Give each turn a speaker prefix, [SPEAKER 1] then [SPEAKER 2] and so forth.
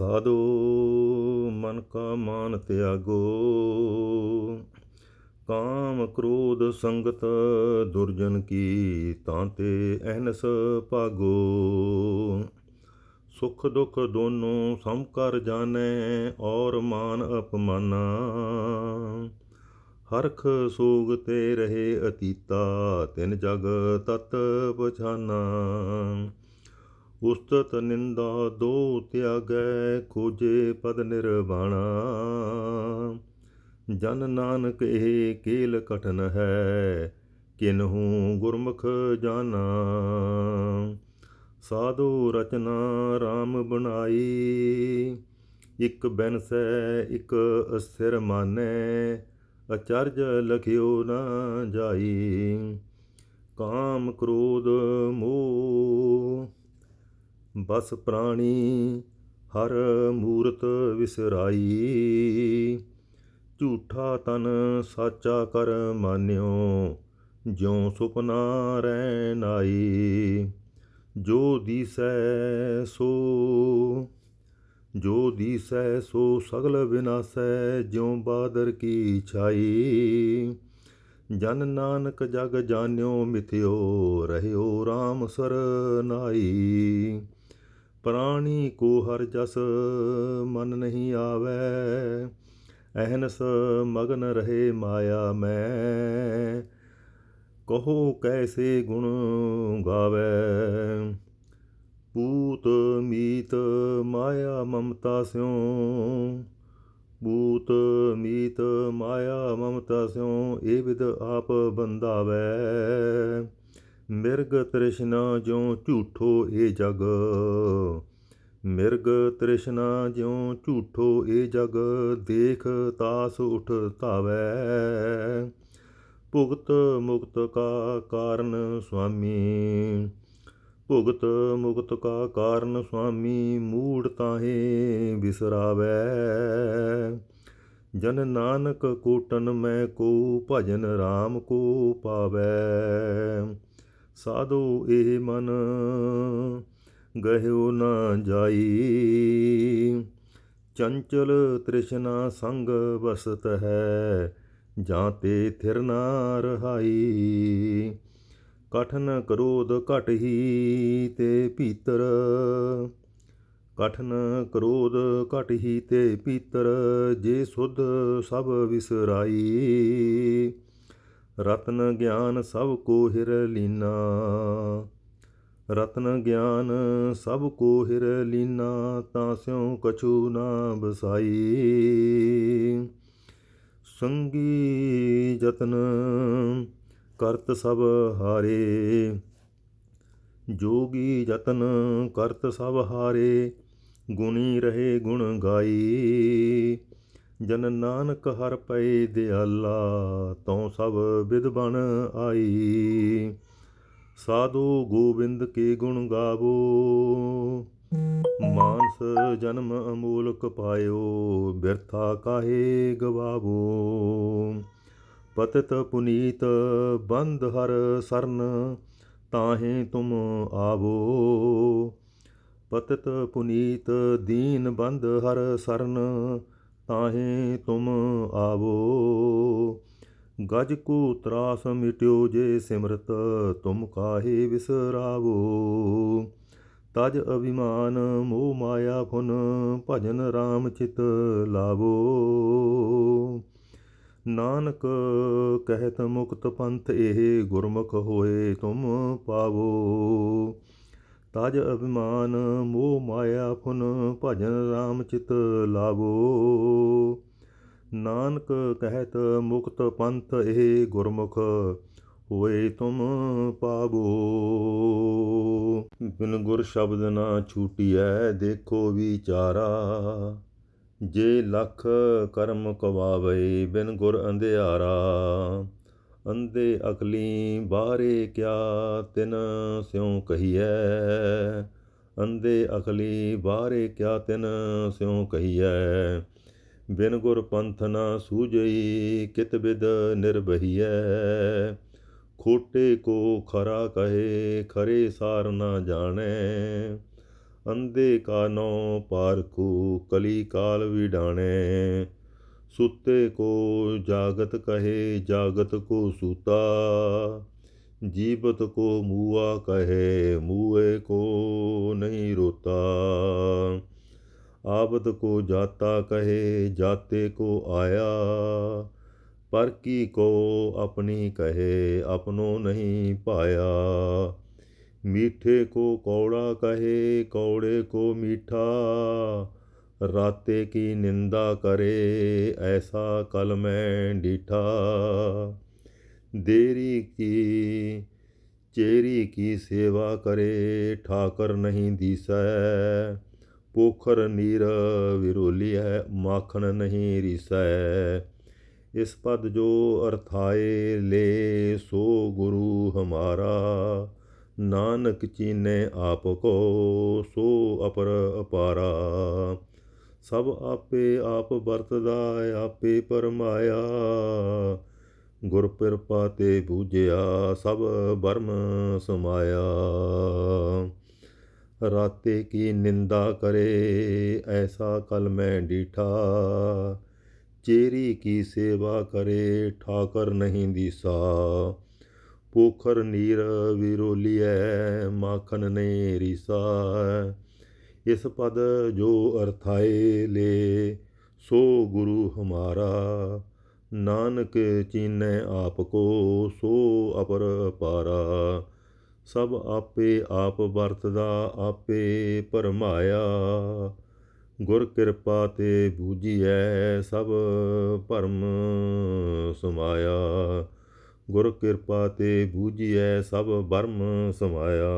[SPEAKER 1] ਸਾਧੋ ਮਨ ਕਾ ਮਾਨ ਤਿਆਗੋ। ਕਾਮ ਕ੍ਰੋਧ ਸੰਗਤ ਦੁਰਜਨ ਕੀ ਤਾਂ ਤੇ ਅਹਨਸ ਭਾਗੋ। ਸੁਖ ਦੁਖ ਦੋਨੋਂ ਸਮ ਕਰ ਜਾਣੈ ਔਰ ਮਾਨ ਅਪਮਾਨਾ। ਹਰਖ ਸੋਗ ਤੇ ਰਹੇ ਅਤੀਤਾ, ਤਿਨ ਜਗ ਤਤ ਪਛਾਨਾ। ਉਸਤਤ ਨਿੰਦਾ ਦੋ ਤਿਆਗੈ ਖੋਜੇ ਪਦ ਨਿਰਵਾਣਾ। ਜਨ ਨਾਨਕ ਇਹ ਕੇਲ ਕਠਨ ਹੈ, ਕਿਨਹੂ ਗੁਰਮੁਖ ਜਾਣਾ। ਸਾਧੂ ਰਚਨਾ RAM ਬਣਾਈ, ਇਕ ਬੈਨਸੈ ਇਕ ਅਸਥਿਰ ਮਾਨੈ, ਅਚਰਜ ਲਖਿਓ ਨਾ ਜਾਈ। ਕਾਮ ਕ੍ਰੋਧ ਮੋਹ ਬਸ ਪ੍ਰਾਣੀ ਹਰ ਮੂਰਤ ਵਿਸਰਾਈ। ਝੂਠਾ ਤਨ ਸਾਚਾ ਕਰ ਮਾਨਿਓ, ਜਿਉ ਸੁਪਨਾ ਰਹਿ ਆਈ। ਜੋ ਦੀਸੈ ਸੋ, ਜੋ ਦੀਸੈ ਸੋ ਸਗਲ ਵਿਨਾਸੈ, ਜਿਉ ਬਾਦਰ ਕੀ ਛਾਈ। ਜਨ ਨਾਨਕ ਜਗ ਜਾਣਿਓ, ਮਿਥਿਓ, ਰਹਿਓ RAM ਸਰਨਾਈ ਪ੍ਰਾਣੀ ਕੋ ਹਰ ਜਸ ਮਨ ਨਹੀਂ ਆਵੈ। ਅਹਨਸ ਮਗਨ ਰਹੇ ਮਾਇਆ ਮੈਂ। ਕਹੋ ਕੈਸੇ ਗੁਣ ਗਾਵੇ। ਪੂਤ ਮੀਤ ਮਾਇਆ ਮਮਤਾ ਸਿਉ। ਬੂਤ ਮੀਤ ਮਾਇਆ ਮਮਤਾ ਸਿਉ। ਇਹ ਵਿਦ ਆਪ ਬੰਦਾਵੈ ਮਿਰਗ ਤ੍ਰਿਸ਼ਨਾ ਜਿਉ ਝੂਠੋ ਏ ਜਗ। ਮਿਰਗ ਤ੍ਰਿਸ਼ਨਾ ਜਿਉ ਝੂਠੋ ਏ ਜਗ, ਦੇਖ ਤਾਸ ਉਠ ਧਾਵੈ। ਭੁਗਤ ਮੁਕਤ ਕਾ ਕਾਰਨ ਸੁਆਮੀ, ਭੁਗਤ ਮੁਕਤ ਕਾ ਕਾਰਨ ਸੁਆਮੀ, ਮੂੜ ਤਾਹੇ ਬਿਸਰਾਵੈ। ਜਨ ਨਾਨਕ ਕੋਟਨ ਮੈਂ ਕੋ, ਭਜਨ RAM ਕੋ ਪਾਵੈ। ਸਾਧੋ ਇਹ ਮਨ ਗਹਿਓ ਨਾ ਜਾਈ। ਚੰਚਲ ਤ੍ਰਿਸ਼ਨਾ ਸੰਗ ਵਸਤ ਹੈ ਜਾਂ ਤੇ ਥਿਰ ਨਾ ਰਹਾਈ। ਕਠਨ ਕਰੋਧ ਘਟ ਹੀ ਤੇ ਭੀਤਰ, ਕਠਨ ਕਰੋਧ ਘਟ ਹੀ ਤੇ ਭੀਤਰ, ਜੇ ਸੁਧ ਸਭ ਵਿਸਰਾਈ। ਰਤਨ ਗਿਆਨ ਸਭ ਕੋ ਹਿਰ ਲੀਨਾ। ਰਤਨ ਗਿਆਨ ਸਭ ਕੋ ਹਿਰ ਲੀਨਾ, ਤਾਂ ਸਿਉ ਕਛੂ ਨਾ ਬਸਾਈ ਸੰਗੀ ਜਤਨ ਕਰਤ ਸਭ ਹਾਰੇ। ਜੋਗੀ ਜਤਨ ਕਰਤ ਸਭ ਹਾਰੇ। ਗੁਣੀ ਰਹੇ ਗੁਣ ਗਾਈ। ਜਨ ਨਾਨਕ ਹਰ ਪਏ ਦਿਆਲਾ, ਤਉ ਸਭ ਵਿਦ ਬਣ ਆਈ। ਸਾਧੂ ਗੋਬਿੰਦ ਕੇ ਗੁਣ ਗਾਵੋ, ਮਾਨਸ ਜਨਮ ਅਮੂਲਕ ਪਾਇਓ, ਬਿਰਥਾ ਕਾਹੇ ਗਵਾਵੋ। ਪਤਤ ਪੁਨੀਤ ਬੰਦ ਹਰ ਸਰਨ, ਤਾਹੇ ਤੁਮ ਆਵੋ। ਪਤਤ ਪੁਨੀਤ ਦੀਨ ਬੰਦ ਹਰ ਸਰਨ ਤਾਹੇ ਤੁਮ ਆਵੋ। ਗਜ ਕੋ ਤਰਾਸ ਮਿਟਿਓ ਜੇ ਸਿਮਰਤ, ਤੁਮ ਕਾਹੇ ਵਿਸਰਾਵੋ। ਤਜ ਅਭਿਮਾਨ ਮੋਹ ਮਾਇਆ ਫੁਨ, ਭਜਨ RAM ਚਿਤ ਲਾਵੋ। ਨਾਨਕ ਕਹਿਤ ਮੁਕਤ ਪੰਥ, ਇਹ ਗੁਰਮੁਖ ਹੋਏ ਤੁਮ ਪਾਵੋ। ਤਜ ਅਭਿਮਾਨ, ਮੋਹ ਮਾਇਆ, ਫੁਨ ਭਜਨ RAM ਚਿਤ ਲਾਵੋ ਨਾਨਕ ਕਹਿਤ ਮੁਕਤ ਪੰਥ ਇਹ ਗੁਰਮੁਖ ਹੋਏ ਤੁਮ ਪਾਵੋ। ਬਿਨ ਗੁਰ ਸ਼ਬਦ ਨਾ ਛੂਟੀਐ, ਦੇਖੋ ਵਿਚਾਰਾ। ਜੇ ਲਖ ਕਰਮ ਕਵਾਵੇ, ਬਿਨ ਗੁਰ ਅੰਧਿਆਰਾ। ਅੰਧੇ ਅਕਲੀ ਬਾਰੇ ਕਿਆ ਤਿਨ ਸਿਉ ਕਹੀਐ? ਅੰਧੇ ਅਕਲੀ ਬਾਰੇ ਕਿਆ ਤਿਨ ਸਿਉ ਕਹੀਐ? ਬਿਨ ਗੁਰ ਪੰਥ ਨਾ ਸੂਝਈ, ਕਿਤ ਬਿਦ ਨਿਰਬਹੀਐ? ਖੋਟੇ ਕੋ ਖਰਾ ਕਹੇ, ਖਰੇ ਸਾਰ ਨਾ ਜਾਣੈ? ਅੰਧੇ ਕਾ ਨੌ ਪਾਰਖੂ, ਕਲੀ ਕਾਲ ਵਿਡਾਣੇ ਸੁੱਤੇ ਕੋ ਜਾਗਤ ਕਹੇ ਜਾਗਤ ਕੋ ਸੂਤਾ ਜੀਵਤ ਕੋ ਮੂਆ ਕਹੇ ਮੂਏ ਕੋ ਨਹੀਂ ਰੋਤਾ ਆਬਦ ਕੋ ਜਾਤਾ ਕਹੇ ਜਾਤੇ ਕੋ ਆਇਆ ਪਰ ਕੀ ਕੋ ਆਪਣੀ ਕਹੇ ਆਪਨੋ ਨਹੀਂ ਪਾਇਆ ਮੀਠੇ ਕੋ ਕੌੜਾ ਕਹੇ ਕੌੜੇ ਕੋ ਮੀਠਾ ਰਾਤੇ ਕੀ ਨਿੰਦਾ ਕਰੇ ਐਸਾ ਕਲ ਮੈਂ ਡੀਠਾ ਦੇਰੀ ਕੀ ਚੇਰੀ ਕੀ ਸੇਵਾ ਕਰੇ ਠਾਕਰ ਨਹੀਂ ਦੀਸੈ ਪੋਖਰ ਨੀਰ ਵਿਰੋਲੀਐ ਮਾਖਣ ਨਹੀਂ ਰੀਸੈ ਇਸ ਪਦ ਜੋ ਅਰਥਾਏ ਲੈ ਸੋ ਗੁਰੂ ਹਮਾਰਾ ਨਾਨਕ ਚੀਨੇ ਆਪ ਕੋ ਸੋ ਅਪਰ ਅਪਾਰਾ ਸਭ ਆਪੇ ਆਪ ਵਰਤਦਾ ਆਪੇ ਪਰਮਾਇਆ। ਗੁਰ ਕਿਰਪਾ ਤੇ ਬੂਝਿਆ, ਸਭ ਬਰਮ ਸਮਾਇਆ। ਰਾਤੇ ਕੀ ਨਿੰਦਾ ਕਰੇ, ਐਸਾ ਕਲ ਮੈਂ ਡੀਠਾ। ਚੇਰੀ ਕੀ ਸੇਵਾ ਕਰੇ, ਠਾਕਰ ਨਹੀਂ ਦੀਸਾ। ਪੋਖਰ ਨੀਰ ਵਿਰੋਲੀਐ ਮਾਖਨ ਨੇ ਰੀਸਾ। ਇਸ ਪਦ ਜੋ ਅਰਥਾਏ ਲੇ, ਸੋ ਗੁਰੂ ਹਮਾਰਾ। ਨਾਨਕ ਚੀਨੈ ਆਪ ਕੋ, ਸੋ ਅਪਰ ਪਾਰਾ। ਸਭ ਆਪੇ ਆਪ ਵਰਤਦਾ, ਆਪੇ ਪਰਮਾਇਆ ਗੁਰ ਕਿਰਪਾ ਤੇ ਬੂਝੀਐ, ਸਭ ਭਰਮ ਸਮਾਇਆ। ਗੁਰ ਕਿਰਪਾ ਤੇ ਬੂਝੀਐ, ਸਭ ਬਰਮ ਸਮਾਇਆ।